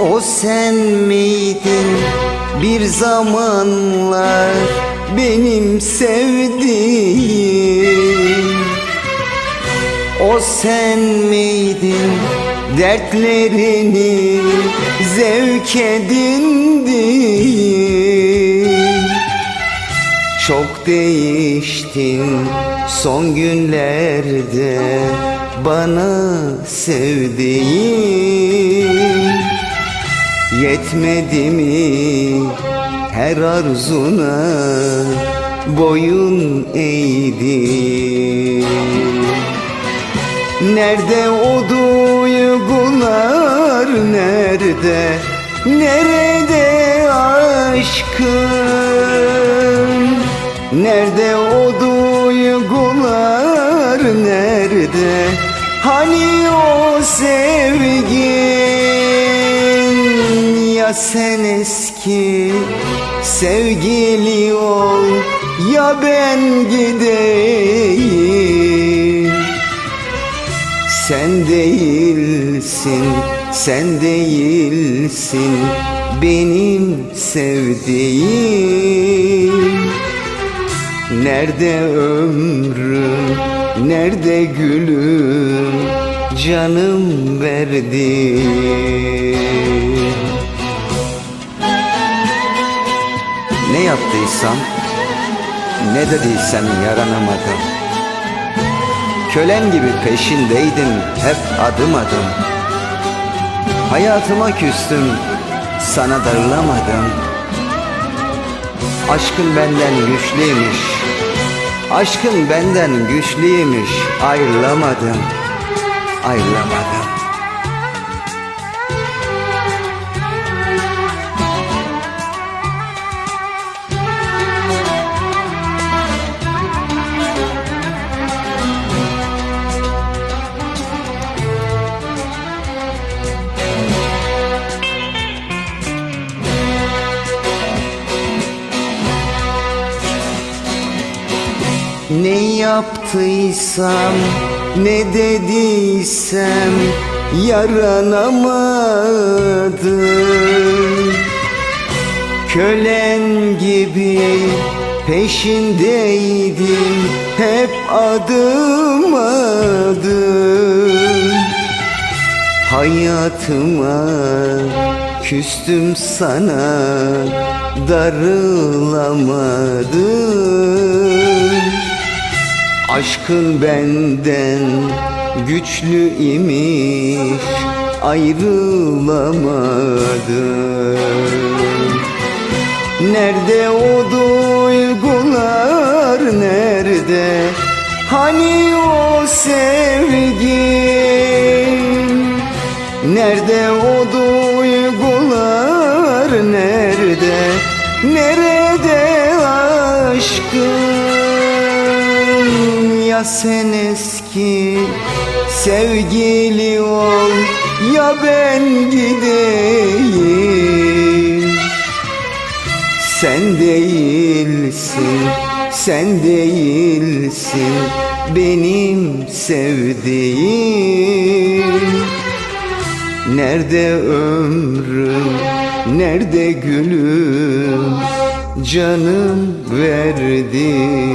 O sen miydin? Bir zamanlar benim sevdiğim. O sen miydin? Dertlerini zevk edindin. Çok değiştin son günlerde bana sevdiğim Yetmedi mi her arzuna? Boyun eğdim Nerede o duygular nerede Nerede aşkın? Nerede o duygular nerede? Hani o sevgin Ya sen eski sevgili ol Ya ben gideyim. Sen değilsin, sen değilsin benim sevdiğim. Nerede ömrüm, nerede gülüm, canım verdim Ne yaptıysam, ne dediysem yaranamadım Kölen gibi peşindeydim hep adım adım. Hayatıma küstüm sana darılamadım. Aşkın benden güçlüymüş Aşkın benden güçlüymüş. Ayrılamadım Ayrılamadım Ne yaptıysam ne dediysem yaranamadım. Kölen gibi peşindeydim hep adım adım. Hayatıma küstüm sana darılamadım Aşkın benden güçlü imiş ayrılamadım. Nerede o duygular nerede? Hani o sevgin? Nerede o duygular nerede? Nerede aşkın Ya sen eski sevgili ol Ya ben gideyim. Sen değilsin, sen değilsin benim sevdiğim. Nerede ömrüm, nerede gülüm, canım verdiğim